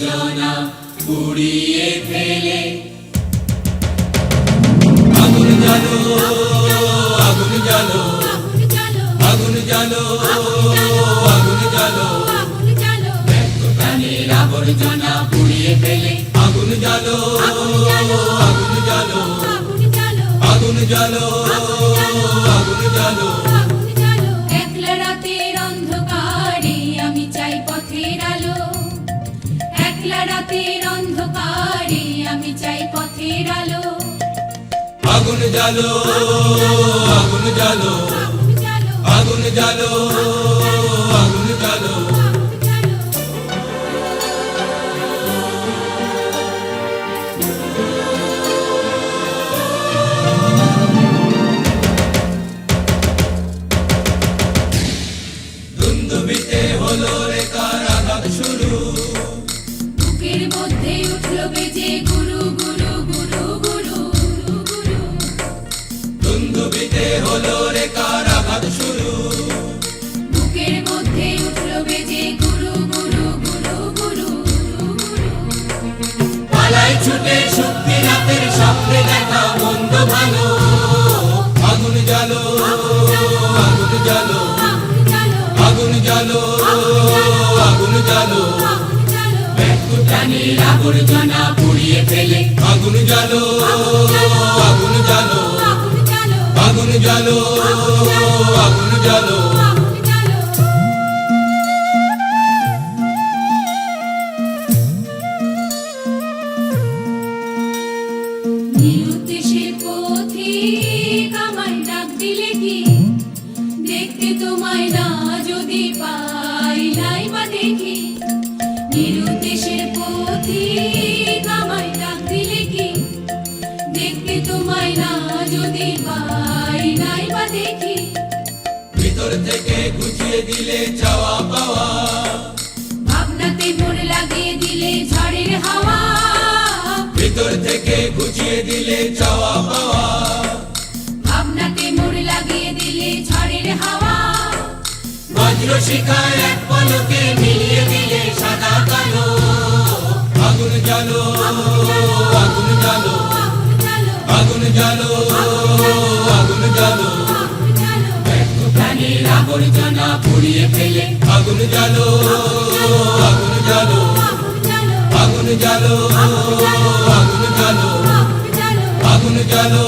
আবর্জনা পুড়িয়ে ফেলে। আগুন জালো আগুন জালো আগুন জালো আগুন জালো প্রাণের আবর্জনা পুড়িয়ে ফেলে। আগুন জালো আগুন জালো আগুন জালো একলা রাতের অন্ধকারে আমি চাই পথের আলো। আগুন জালো আগুন জালো আগুন জালো পালাই ছুটে শক্তি ভালো। আগুন জালো আগুন জালো আগুন জালো আগুন জালো প্রাণীর আবর্জনা পুড়িয়ে ফেলে। আগুন জালো আগুন জালো আগুন জালো আগুন জালো আমায় ডাক দিলে কি? দেখতে তোমায় না যদি পাই নাই বা দেখি। নিরুদ্দেশের পথিক আমায় ডাক দিলে কি? দেখতে তোমায় না যদি পাই নাই বা দেখি। ভিতর থেকে গুছিয়ে দিলে চাওয়া পাওয়া। ভাবনাতে মোর লাগিয়ে দিলে ঝড়ের হাওয়া। ভিতর থেকে গুছিয়ে শিখায় এক পলকে মিলিয়ে দিলে সাদা কালো। আগুন জালো আগুন জালো আগুন জালো আগুন জালো প্রাণীর আবর্জনা পুড়িয়ে ফেলে আগুন জালো আগুন জালো আগুন জালো আগুন জালো আগুন জালো